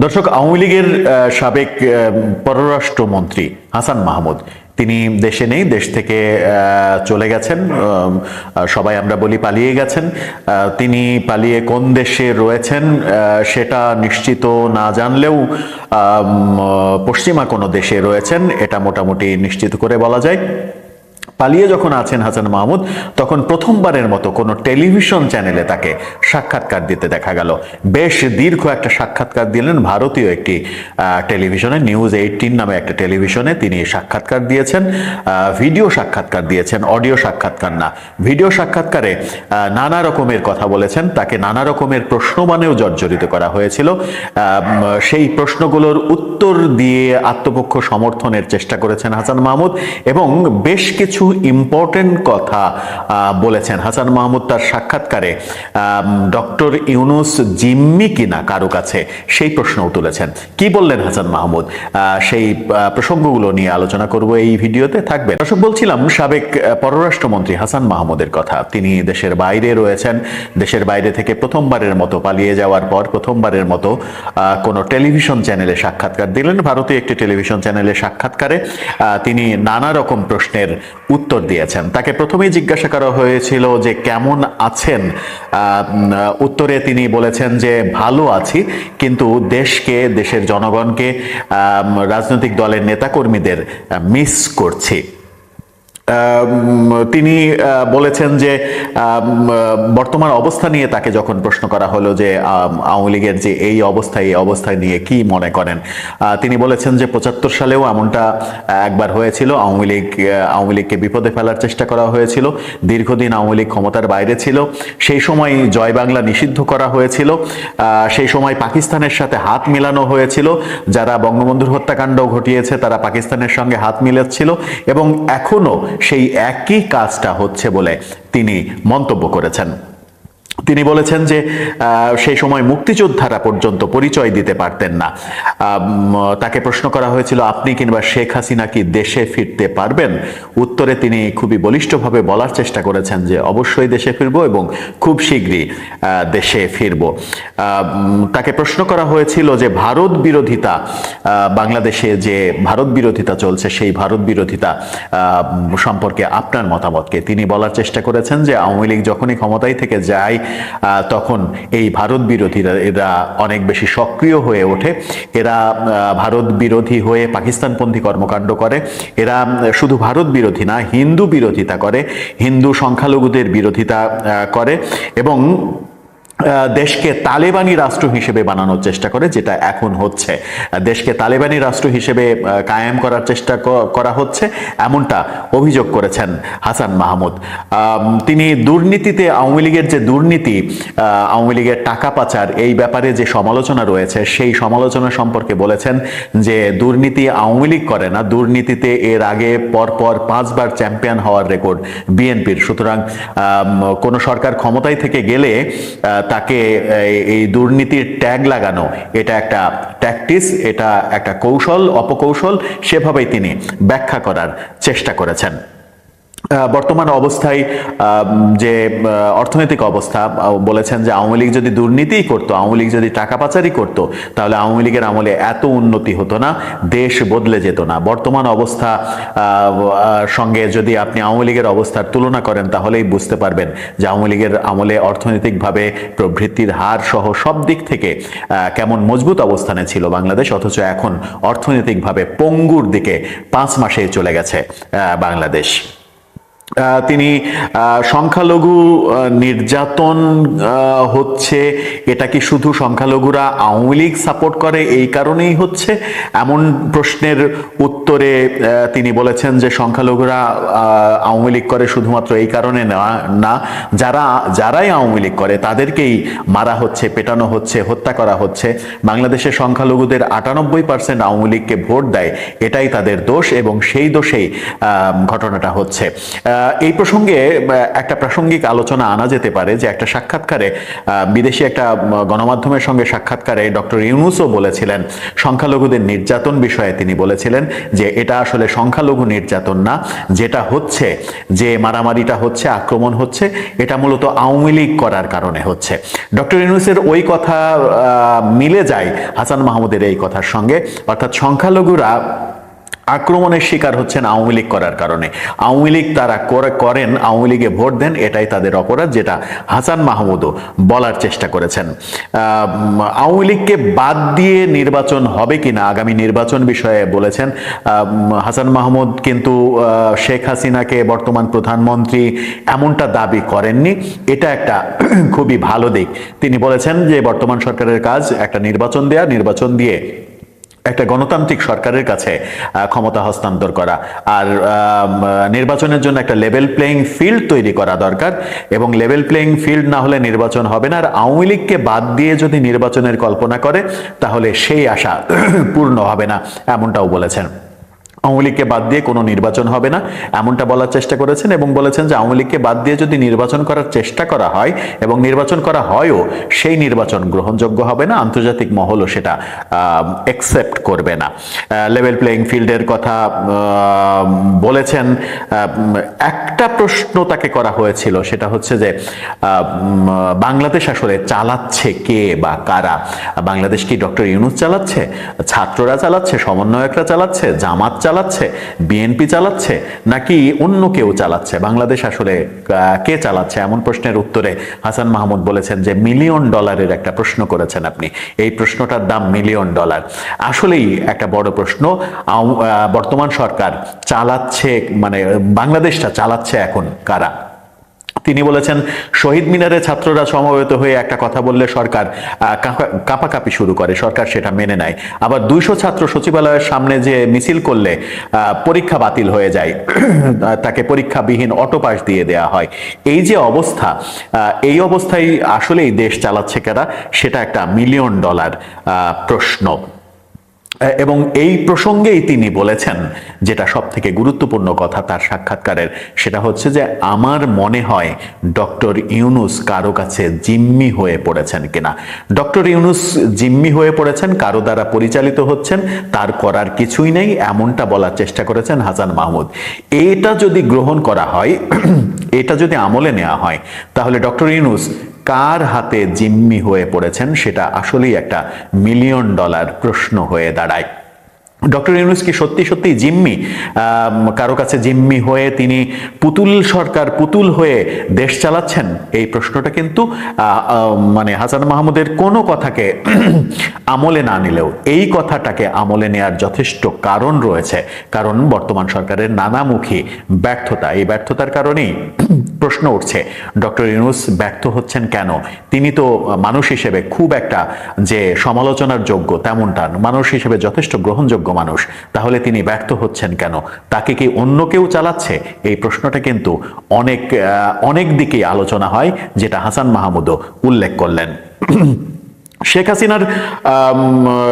দর্শক, আওয়ামী লীগের সাবেক পররাষ্ট্রমন্ত্রী হাসান মাহমুদ, তিনি দেশে নেই, দেশ থেকে চলে গেছেন সবাই আমরা বলি পালিয়ে গেছেন তিনি পালিয়ে কোন দেশে রয়েছেন সেটা নিশ্চিত না জানলেও পশ্চিমা কোনো দেশে রয়েছেন, এটা মোটামুটি নিশ্চিত করে বলা যায়। পালিয়ে যখন আছেন হাসান মাহমুদ, তখন প্রথমবারের মতো কোনো টেলিভিশন চ্যানেলে তাকে সাক্ষাৎকার দিতে দেখা গেল। বেশ দীর্ঘ একটা সাক্ষাৎকার দিলেন ভারতীয় একটি টেলিভিশনে নিউজ এইটিন নামে একটা টেলিভিশনে তিনি সাক্ষাৎকার দিয়েছেন। ভিডিও সাক্ষাৎকার দিয়েছেন অডিও সাক্ষাৎকার না। ভিডিও সাক্ষাৎকারে নানা রকমের কথা বলেছেন। তাকে নানা রকমের প্রশ্নবানেও জর্জরিত করা হয়েছিল। সেই প্রশ্নগুলোর উত্তর দিয়ে আত্মপক্ষ সমর্থনের চেষ্টা করেছেন হাসান মাহমুদ এবং বেশ কিছু ইম্পর্টেন্ট কথা বলেছেন। হাসান মাহমুদ তার সাক্ষাৎকারে ডক্টর ইউনুস জিম্মি কিনা কারও কাছে, সেই প্রশ্নও তুলেছেন। কি বললেন হাসান মাহমুদ? সেই প্রসঙ্গগুলো নিয়ে আলোচনা করব এই ভিডিওতে। থাকবেন। দর্শক, বলছিলাম, সাবেক পররাষ্ট্রমন্ত্রী হাসান মাহমুদের কথা। তিনি দেশের বাইরে রয়েছেন। দেশের বাইরে থেকে প্রথমবারের মতো পালিয়ে যাওয়ার পর, প্রথমবারের মতো কোনো টেলিভিশন চ্যানেলে সাক্ষাৎকার দিলেন। ভারতীয় একটি টেলিভিশন চ্যানেলে সাক্ষাৎকারে তিনি নানা রকম প্রশ্নের উত্তর দিয়েছেন। তাকে প্রথমেই জিজ্ঞাসা করা হয়েছিল যে কেমন আছেন? উত্তরে তিনি বলেছেন যে ভালো আছি, কিন্তু দেশকে, দেশের জনগণকে রাজনৈতিক দলের নেতাকর্মীদের মিস করছি। তিনি বলেছেন যে বর্তমান অবস্থা নিয়ে তাকে যখন প্রশ্ন করা হলো যে আওয়ামী লীগের যে এই অবস্থায় এই অবস্থায় নিয়ে কি মনে করেন তিনি বলেছেন যে পঁচাত্তর সালেও এমনটা একবার হয়েছিল। আওয়ামী লীগ আওয়ামী লীগকে বিপদে ফেলার চেষ্টা করা হয়েছিল। দীর্ঘদিন আওয়ামী লীগ ক্ষমতার বাইরে ছিল। সেই সময় জয় বাংলা নিষিদ্ধ করা হয়েছিল। সেই সময় পাকিস্তানের সাথে হাত মেলানো হয়েছিল। যারা বঙ্গবন্ধুর হত্যাকাণ্ড ঘটিয়েছে, তারা পাকিস্তানের সঙ্গে হাত মিলাচ্ছিল। এবং এখনও সেই একই কাজটা হচ্ছে বলে তিনি মন্তব্য করেছেন। তিনি বলেছেন যে সেই সময় মুক্তিযোদ্ধারা পর্যন্ত পরিচয় দিতে পারতেন না। তাকে প্রশ্ন করা হয়েছিল, আপনি কিংবা শেখ হাসিনা কি দেশে ফিরতে পারবেন? উত্তরে তিনি খুবই বলিষ্ঠভাবে বলার চেষ্টা করেছেন যে, অবশ্যই দেশে ফিরবো এবং খুব শীঘ্রই দেশে ফিরবো। তাকে প্রশ্ন করা হয়েছিল যে, ভারত বিরোধিতা বাংলাদেশে যে ভারত বিরোধিতা চলছে, সেই ভারত বিরোধিতা সম্পর্কে আপনার মতামতকে। তিনি বলার চেষ্টা করেছেন যে, আওয়ামী লীগ যখনই ক্ষমতায় থেকে যায় তখন এই ভারত বিরোধীরা এরা অনেক বেশি সক্রিয় হয়ে ওঠে। এরা ভারত বিরোধী হয়ে পাকিস্তানপন্থী কর্মকাণ্ড করে। এরা শুধু ভারত বিরোধী না, হিন্দু বিরোধিতা করে। হিন্দু সংখ্যালঘুদের বিরোধিতা করে। এবং দেশকে তালেবানি রাষ্ট্র হিসেবে বানানোর চেষ্টা করে, যেটা এখন হচ্ছে। দেশকে তালেবানি রাষ্ট্র হিসেবে কায়েম করার চেষ্টা করা হচ্ছে, এমনটা অভিযোগ করেছেন হাসান মাহমুদ। তিনি দুর্নীতিতে, আওয়ামী লীগের যে দুর্নীতি আওয়ামী লীগের টাকা পাচার, এই ব্যাপারে যে সমালোচনা রয়েছে, সেই সমালোচনা সম্পর্কে বলেছেন যে, দুর্নীতি আওয়ামী লীগ করে না, দুর্নীতিতে এর আগে পরপর পাঁচবার চ্যাম্পিয়ন হওয়ার রেকর্ড বিএনপির। সুতরাং কোনো সরকার ক্ষমতায় থেকে গেলে তাকে, এই- দুর্নীতির ট্যাগ লাগানো, এটা একটা ট্যাকটিস এটা একটা কৌশল, অপকৌশল, সেভাবেই তিনি ব্যাখ্যা করার চেষ্টা করেছেন। বর্তমান অবস্থায় যে অর্থনৈতিক অবস্থা বলেছেন যে আওয়ামী লীগ যদি দুর্নীতিই করতো, আওয়ামী লীগ যদি টাকা পাচারই করতো, তাহলে আওয়ামী লীগের আমলে এত উন্নতি হতো না, দেশ বদলে যেত না। বর্তমান অবস্থা সঙ্গে যদি আপনি আওয়ামী লীগের অবস্থার তুলনা করেন, তাহলেই বুঝতে পারবেন যে আওয়ামী লীগের আমলে অর্থনৈতিকভাবে প্রবৃদ্ধির হার সহ সব দিক থেকে কেমন মজবুত অবস্থানে ছিল বাংলাদেশ, অথচ এখন অর্থনৈতিকভাবে পঙ্গুর দিকে পাঁচ মাসে চলে গেছে বাংলাদেশ। তিনি সংখ্যালঘু নির্যাতন হচ্ছে। এটা কি শুধু সংখ্যালঘুরা আওয়ামী লীগ সাপোর্ট করে? এই কারণেই হচ্ছে। এমন প্রশ্নের উত্তরে তিনি বলেছেন যে সংখ্যালঘুরা আওয়ামী লীগ করে শুধুমাত্র এই কারণে না যারা, যারাই আওয়ামী লীগ করে তাদেরকেই মারা হচ্ছে, পেটানো হচ্ছে, হত্যা করা হচ্ছে। বাংলাদেশের সংখ্যালঘুদের আটানব্বই পার্সেন্ট আওয়ামী লীগকে ভোট দেয়। এটাই তাদের দোষ এবং সেই দোষেই ঘটনাটা হচ্ছে। এই প্রসঙ্গে একটা প্রাসঙ্গিক আলোচনা আনা যেতে পারে যে একটা সাক্ষাৎকারে বিদেশি একটা গণমাধ্যমের সঙ্গে সাক্ষাৎকারে ডক্টর ইউনুসও বলেছিলেন, সংখ্যালঘুদের নির্যাতন বিষয়ে তিনি বলেছিলেন যে এটা আসলে সংখ্যালঘু নির্যাতন না, যেটা হচ্ছে, যে মারামারিটা হচ্ছে, আক্রমণ হচ্ছে, এটা মূলত আওয়ামী লীগ করার কারণে হচ্ছে। ডক্টর ইউনুসের ওই কথা মিলে যায় হাসান মাহমুদের এই কথার সঙ্গে। অর্থাৎ সংখ্যালঘুরা আক্রমণের শিকার হচ্ছেন আওয়ামী লীগ করার কারণে। আওয়ামী লীগ তারা করে- করেন, আওয়ামী লীগে ভোট দেন, এটাই তাদের অপরাধ, যেটা হাসান মাহমুদও বলার চেষ্টা করেছেন। আওয়ামী লীগকে বাদ দিয়ে নির্বাচন হবে কিনা, আগামী নির্বাচন বিষয়ে বলেছেন। হাসান মাহমুদ কিন্তু শেখ হাসিনাকে বর্তমান প্রধানমন্ত্রী এমনটা দাবি করেননি। এটা একটা খুবই ভালো দিক। তিনি বলেছেন যে, বর্তমান সরকারের কাজ একটা নির্বাচন দেয়া, নির্বাচন দিয়ে একটা গণতান্ত্রিক সরকারের কাছে ক্ষমতা হস্তান্তর করা। আর নির্বাচনের জন্য একটা লেভেল প্লেয়িং ফিল্ড তৈরি করা দরকার এবং লেভেল প্লেয়িং ফিল্ড না হলে নির্বাচন হবে না। আর আওয়ামী লীগকে বাদ দিয়ে যদি নির্বাচনের কল্পনা করে, তাহলে সেই আশা পূর্ণ হবে না, এমনটাও বলেছেন। আওয়ামী লীগকে বাদ দিয়ে কোনো নির্বাচন হবে না, এমনটা বলার চেষ্টা করেছেন এবং বলেছেন যে আওয়ামী লীগকে বাদ দিয়ে যদি নির্বাচন করার চেষ্টা করা হয় এবং নির্বাচন করা হয়ও, সেই নির্বাচন গ্রহণযোগ্য হবে না, আন্তর্জাতিক মহলও সেটা একসেপ্ট করবে না। লেভেল প্লেইং ফিল্ডের কথা বলেছেন একটা প্রশ্ন তাকে করা হয়েছিল, সেটা হচ্ছে যে বাংলাদেশ আসলে চালাচ্ছে কে বা কারা? বাংলাদেশ কি ডক্টর ইউনুস চালাচ্ছে? ছাত্ররা চালাচ্ছে? সমন্বয়করা চালাচ্ছে? জামাত চালাচ্ছে? বিএনপি চালাচ্ছে? নাকি অন্য কেউ চালাচ্ছে? বাংলাদেশ আসলে কে চালাচ্ছে? এমন প্রশ্নের উত্তরে হাসান মাহমুদ বলেছেন যে মিলিয়ন ডলারের একটা প্রশ্ন করেছেন আপনি। এই প্রশ্নটার দাম মিলিয়ন ডলার আসলেই একটা বড় প্রশ্ন। বর্তমান সরকার চালাচ্ছে মানে বাংলাদেশটা চালাচ্ছে এখন কারা? তিনি বলেছেন, শহীদ মিনারে ছাত্ররা সমবেত হয়ে একটা কথা বললে সরকার কাঁপাকাঁপি শুরু করে, সরকার সেটা মেনে নেয়। আবার দুইশো ছাত্র সচিবালয়ের সামনে যে মিছিল করলে পরীক্ষা বাতিল হয়ে যায়, তাকে পরীক্ষাবিহীন অটো পাস দিয়ে দেয়া হয়। এই যে অবস্থা এই অবস্থায় আসলেই দেশ চালাচ্ছে কারা, সেটা একটা মিলিয়ন ডলার প্রশ্ন। এবং এই প্রসঙ্গেই তিনি বলেছেন, যেটা সব থেকে গুরুত্বপূর্ণ কথা তার সাক্ষাৎকারের, সেটা হচ্ছে যে আমার মনে হয় ডক্টর ইউনুস কারও কাছে জিম্মি হয়ে পড়েছেন কিনা। ডক্টর ইউনুস জিম্মি হয়ে পড়েছেন, কারও দ্বারা পরিচালিত হচ্ছেন, তার করার কিছুই নেই, এমনটা বলার চেষ্টা করেছেন হাসান মাহমুদ। এটা যদি গ্রহণ করা হয়, এটা যদি আমলে নেওয়া হয়, তাহলে ডক্টর ইউনুস কার হাতে জিম্মি হয়ে পড়েছেন সেটা আসলেই একটা মিলিয়ন ডলার প্রশ্ন হয়ে দাঁড়ায়। ডক্টর ইউনুস কি সত্যি সত্যি জিম্মি? কারও কাছে জিম্মি হয়ে তিনি পুতুল সরকার পুতুল হয়ে দেশ চালাচ্ছেন? এই প্রশ্নটা কিন্তু মানে হাসান মাহমুদের কোনো কথাকে আমলে না নিলেও এই কথাটাকে আমলে নেয়ার যথেষ্ট কারণ রয়েছে। কারণ বর্তমান সরকারের নানামুখী ব্যর্থতা। এই ব্যর্থতার কারণেই প্রশ্ন উঠছে, ডক্টর ইউনুস ব্যর্থ হচ্ছেন কেন? তিনি তো মানুষ হিসেবে খুব একটা যে সমালোচনার যোগ্য তেমনটা। মানুষ হিসেবে যথেষ্ট গ্রহণযোগ্য মানুষ। তাহলে তিনি ব্যর্থ হচ্ছেন কেন? তাকে কি অন্য কেউ চালাচ্ছে? এই প্রশ্নটা কিন্তু অনেক অনেক দিকেই আলোচনা হয়, যেটা হাসান মাহমুদও উল্লেখ করলেন। শেখ হাসিনার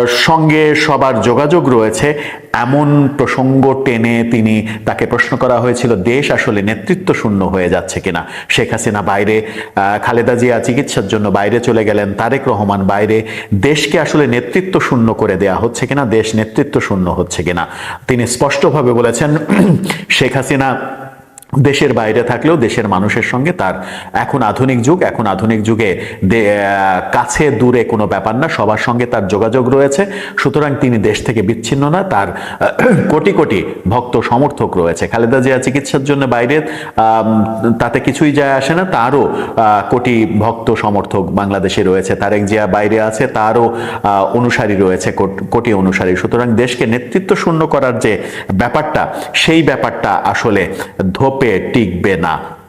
সঙ্গে সবার যোগাযোগ রয়েছে। এমন প্রসঙ্গ টেনে তিনি তাকে প্রশ্ন করা হয়েছিল, দেশ আসলে নেতৃত্ব শূন্য হয়ে যাচ্ছে কিনা? শেখ হাসিনা বাইরে খালেদা জিয়া চিকিৎসার জন্য বাইরে চলে গেলেন, তারেক রহমান বাইরে। দেশকে আসলে নেতৃত্ব শূন্য করে দেয়া হচ্ছে কিনা? দেশ নেতৃত্ব শূন্য হচ্ছে কিনা? তিনি স্পষ্টভাবে বলেছেন, শেখ হাসিনা দেশের বাইরে থাকলেও দেশের মানুষের সঙ্গে তার এখন আধুনিক যুগ, এখন আধুনিক যুগে কাছে দূরে কোনো ব্যাপার না, সবার সঙ্গে তার যোগাযোগ রয়েছে। সুতরাং তিনি দেশ থেকে বিচ্ছিন্ন না, তার কোটি কোটি ভক্ত সমর্থক রয়েছে। খালেদা জিয়া চিকিৎসার জন্য বাইরে তাতে কিছুই যায় আসে না, তারও কোটি ভক্ত সমর্থক বাংলাদেশে রয়েছে। তারেক জিয়া বাইরে আছে, তারও অনুসারী রয়েছে, কোট- কোটি অনুসারী। সুতরাং দেশকে নেতৃত্ব শূন্য করার যে ব্যাপারটা, সেই ব্যাপারটা আসলে ধোপে টিকবে না।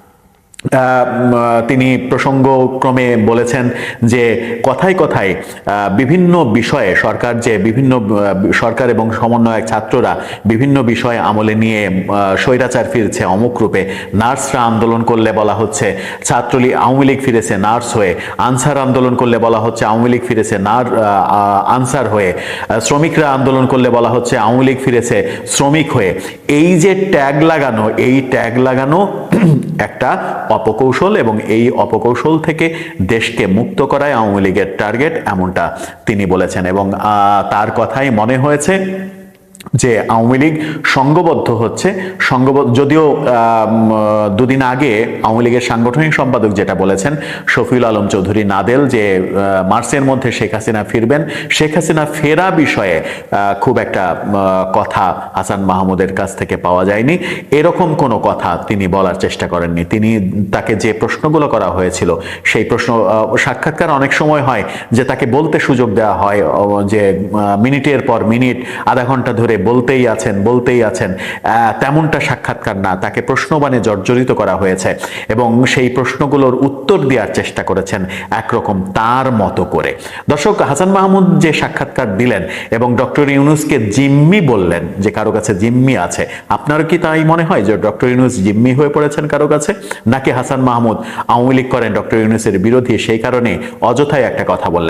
তিনি প্রসঙ্গক্রমে বলেছেন যে কথায় কথায় বিভিন্ন বিষয়ে সরকার যে বিভিন্ন সরকার এবং সমন্বয়ক ছাত্ররা বিভিন্ন বিষয়ে আমলে নিয়ে স্বৈরাচার ফিরছে, অমুক রূপে নার্সরা আন্দোলন করলে বলা হচ্ছে ছাত্রলীগ আওয়ামী লীগ ফিরেছে, নার্স হয়ে আনসার আন্দোলন করলে বলা হচ্ছে আওয়ামী লীগ ফিরেছে, নার আনসার হয়ে শ্রমিকরা আন্দোলন করলে বলা হচ্ছে আওয়ামী লীগ ফিরেছে, শ্রমিক হয়ে। এই যে ট্যাগ লাগানো, এই ট্যাগ লাগানো একটা অপকৌশল এবং এই অপকৌশল থেকে দেশকে মুক্ত করায় আওয়ামী লীগের টার্গেট, এমনটা তিনি বলেছেন। এবং তার কথাই মনে হয়েছে যে আওয়ামী লীগ সংঘবদ্ধ হচ্ছে, সংঘবদ্ধ যদিও দুদিন আগে আওয়ামী লীগের সাংগঠনিক সম্পাদক যেটা বলেছেন, শফিউল আলম চৌধুরী নাদেল যে মার্চের মধ্যে শেখ হাসিনা ফিরবেন, শেখ হাসিনা ফেরা বিষয়ে খুব একটা কথা হাসান মাহমুদের কাছ থেকে পাওয়া যায়নি। এরকম কোনো কথা তিনি বলার চেষ্টা করেননি। তিনি তাকে যে প্রশ্নগুলো করা হয়েছিল, সেই প্রশ্ন সাক্ষাৎকার অনেক সময় হয় যে তাকে বলতে সুযোগ দেওয়া হয় যে মিনিটের পর মিনিট, আধা ঘণ্টা ধরে বলতেই আছেন বলতেই আছেন তেমনটা সাক্ষাৎকার না, তাকে প্রশ্নবাণে জর্জরিত করা হয়েছে এবং সেই প্রশ্নগুলোর উত্তর দেওয়ার চেষ্টা করেছেন একরকম তার মতো করে। দর্শক, হাসান মাহমুদ যে সাক্ষাৎকার দিলেন এবং ডক্টর ইউনুসকে জিম্মি বললেন, যে কারও কাছে জিম্মি আছে, আপনার কি তাই মনে হয় যে ডক্টর ইউনুস জিম্মি হয়ে পড়েছেন কারও কাছে? নাকি হাসান মাহমুদ আওয়ামী লীগ করেন ডক্টর ইউনুসের বিরোধী, সেই কারণে অযথাই একটা কথা বললেন?